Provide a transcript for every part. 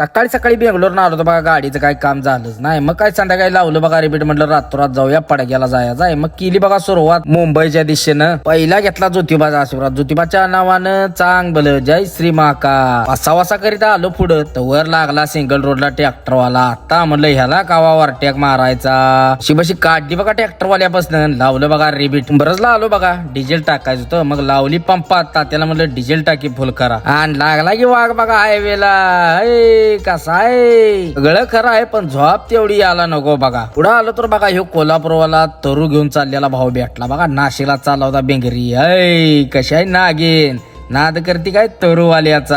सकाळी सकाळी बेंगलोर आलो बघा गाडीचं काय काम झालंच नाही. मग काय संध्याकाळी लावलं बघा रिपीट म्हटलं रातोरात जाऊया पडग्याला जाया जाय. मग केली बघा सुरुवात मुंबईच्या दिशेनं. पहिला घेतला ज्योतिबाचा आशीर्वाद. ज्योतिबाच्या नावानं चांग जय श्री महाका वासा वासा करीत आलो पुढं. तर वर लागला सिंगल रोडला ट्रॅक्टरवाला. आता म्हणलं ह्याला कावा वरट्याक मारायचा. शिबशी काढली बघा ट्रॅक्टरवाल्यापासून. लावलं बघा रिबीट बरंचला आलो बघा. डिझेल टाकायचं होतं. मग लावली पंपात. तात्याला म्हणलं डिझेल टाकी फुल करा. आणि लागला की वाघ बघा हायवेला कसा आहे? सगळं खरं आहे पण झोप तेवढी आला नको बघा. पुढं आलो तर बघा ह्यो कोल्हापूरवाला तरू घेऊन चाललेला भाऊ भेटला. बघा नाशिकला चालला होता बेंगरी. ऐ कशा आहे नागेन? नाद करते काय तरुवाल्याचा?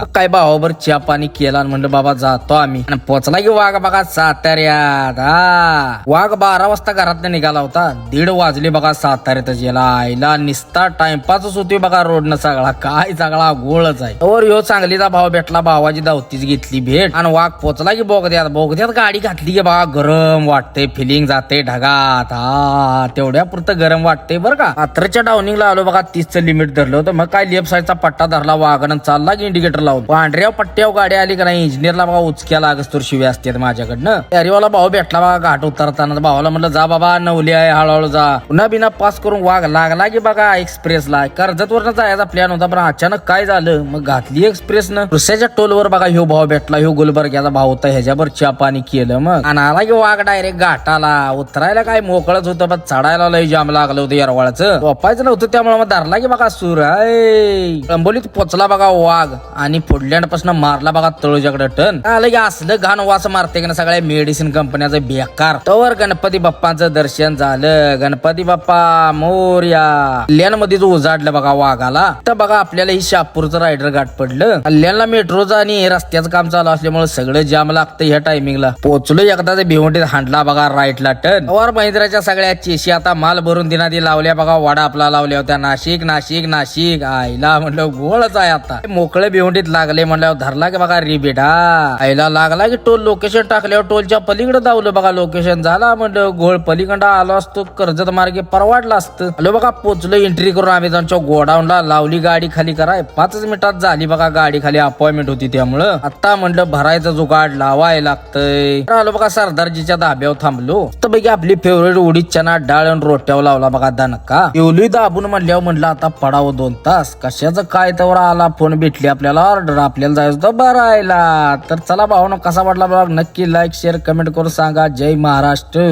काय काय भावाबर चहा पाणी केला आणि म्हणलं बाबा जातो आम्ही. आणि पोचला की वाघ बघा साताऱ्यात. हा वाघ बारा वाजता घरात निघाला होता. दीड वाजले बघा साताऱ्यात गेला. आईला निस्ता टाइमपासच होती बघा रोडनं सगळा. काय सगळा गोळच आहे. वर ह्यो सांगलीचा भाव भेटला भावाची धावतीच घेतली भेट. आणि वाघ पोचला की बोगद्यात. बोगद्यात गाडी घातली की बघा गरम वाटते फिलिंग जाते ढगात. हा तेवढ्या पुरतं गरम वाटते बरं का. रात्रीच्या डाऊनिंगला आलो बघा तीसचं लिमिट धरलं होतं. मग काय लेफ्ट साईडचा पट्टा धरला वाघन चालला की इंडिकेटर लावून? पांढऱ्या पट्ट्यावर गाडी आली का नाही? इंजिनियरला बघा उचक्या लागस तर शिव्या असतात माझ्याकडनं. अरेवाला भाऊ भेटला बघा घाट उतरताना. भावाला म्हटलं जा बाबा नवली आहे हळूहळू जा. पुन्हा बिना पास करून वाघ लागला की बघा एक्सप्रेसला कर्जत वरनं जायचा प्लॅन होता पण अचानक काय झालं? मग घातली एक्सप्रेसनं दुसऱ्याच्या टोलवर बघा ह्यो भाऊ भेटला ह्यो गुलबर्ग्याचा भाऊ होता ह्याच्यावर चहा पाणी केलं मग. आणि आला की वाघ डायरेक्ट घाटाला. उतरायला काय मोकळच होतं पण चढायला लय जाम लागलं होतं येरवाळाचं. वापायचं नव्हतं त्यामुळे मग धरला की बघा सुराय आहे अंबोलीत पोचला बघा वाघ आणि पुढल्यापासून मारला बघा तळूजाकडे टन. आलं की असलं घाण वास मारते का सगळ्या मेडिसिन कंपन्याचं बेकार. तवर गणपती बाप्पांचं दर्शन झालं. गणपती बाप्पा मोर्या. कल्याणमध्येच उजाडलं बघा वाघाला. तर बघा आपल्याला ही शापूरचं रायडर गाठ पडलं. कल्याणला मेट्रोचं आणि रस्त्याचं काम चालू असल्यामुळे सगळं जाम लागतं ह्या टायमिंगला पोचलो एकदा ते भिवंडीत हांडला बघा राईटला टन. पवार महिंद्राच्या सगळ्या चेशी आता माल भरून दिनादी लावल्या बघा वाडा आपला लावल्या होत्या. नाशिक नाशिक. नाशिक आईला म्हणलं गोळच आहे आता. मोकळे भिवंडीत लागले म्हणल्यावर धरला की बघा रिबीट हा आईला लागला की टोल लोकेशन टाकल्यावर टोलच्या पलीकडे धावलं बघा लोकेशन. झाला म्हणलं घोळ. पलीकडं आलो असतो कर्जत मार्गे परवाडला असतं. हॅलो बघा पोचलो एंट्री करून आम्ही त्यांच्या गोडाऊनला. लावली गाडी खाली कराय पाचच मिनिटात झाली बघा गाडी खाली अपॉइंटमेंट होती त्यामुळं. आता म्हणलं भरायचं जुगाड लावाय लागतंय. आलो बघा सरदारजीच्या धाब्यावर थांबलो. तर बघी आपली फेवरेट उडीद चना डाळ आणि रोट्यावर लावला बघा दणका. एवली दाबून म्हणल्यावर म्हणलं आता काढावं दोन तास? कशाचं काय तर आला? फोन भेटली आपल्याला ऑर्डर आपल्याला जायचं होतं बरायला तर चला भाऊ कसा वाटला बघ? नक्की लाईक शेअर कमेंट करून सांगा. जय महाराष्ट्र.